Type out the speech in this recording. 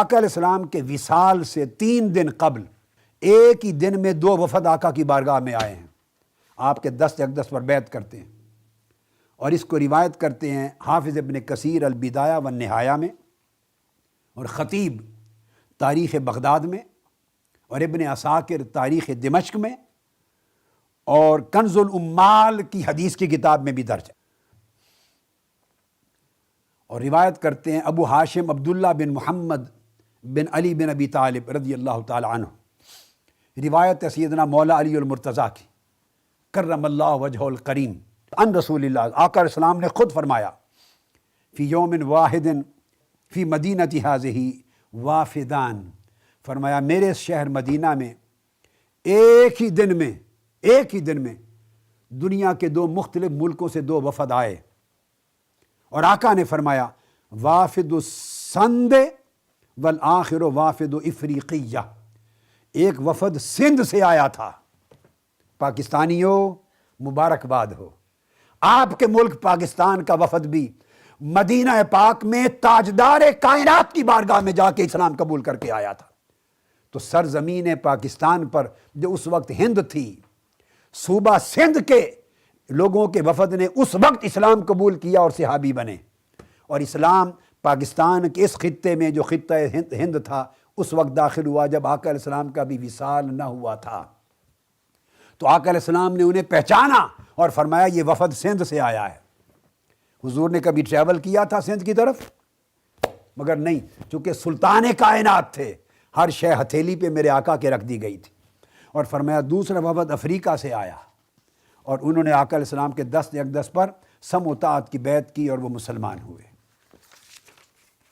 آقا علیہ السلام کے وصال سے تین دن قبل ایک ہی دن میں دو وفد آقا کی بارگاہ میں آئے ہیں۔ آپ کے دست اقدس پر بیعت کرتے ہیں۔ اور اس کو روایت کرتے ہیں حافظ ابن کثیر البدایہ و نہایا میں اور خطیب تاریخ بغداد میں اور ابن اساکر تاریخ دمشق میں اور کنز العمال کی حدیث کی کتاب میں بھی درج ہے۔ اور روایت کرتے ہیں ابو ہاشم عبداللہ بن محمد بن علی بن ابی طالب رضی اللہ تعالی عنہ۔ روایت سیدنا مولا علی المرتضیٰ کی۔ کرم اللہ وجہ الکریم ان رسول اللہ، آقا علیہ السلام نے خود فرمایا، فی یوم واحد فی مدینہ حاضی وافدان۔ فرمایا، میرے شہر مدینہ میں ایک ہی دن میں، ایک ہی دن میں دنیا کے دو مختلف ملکوں سے دو وفد آئے۔ اور آقا نے فرمایا، وافد السند والآخر وافد افریقیہ۔ ایک وفد سندھ سے آیا تھا۔ پاکستانیوں مبارکباد ہو۔ آپ کے ملک پاکستان کا وفد بھی مدینہ پاک میں تاجدار کائنات کی بارگاہ میں جا کے اسلام قبول کر کے آیا تھا۔ تو سرزمین پاکستان پر جو اس وقت ہند تھی، صوبہ سندھ کے لوگوں کے وفد نے اس وقت اسلام قبول کیا اور صحابی بنے۔ اور اسلام پاکستان کے اس خطے میں جو خطہ ہند تھا، اس وقت داخل ہوا جب آقا علیہ السلام کا بھی وصال نہ ہوا تھا۔ تو آقا علیہ السلام نے انہیں پہچانا اور فرمایا، یہ وفد سندھ سے آیا ہے۔ حضور نے کبھی ٹریول کیا تھا سندھ کی طرف؟ مگر نہیں، چونکہ سلطان کائنات تھے۔ ہر شے ہتھیلی پہ میرے آقا کے رکھ دی گئی تھی۔ اور فرمایا، دوسرا وفد افریقہ سے آیا۔ اور انہوں نے آقا علیہ السلام کے دست اقدس پر سم اطاعت کی بیعت کی اور وہ مسلمان ہوئے۔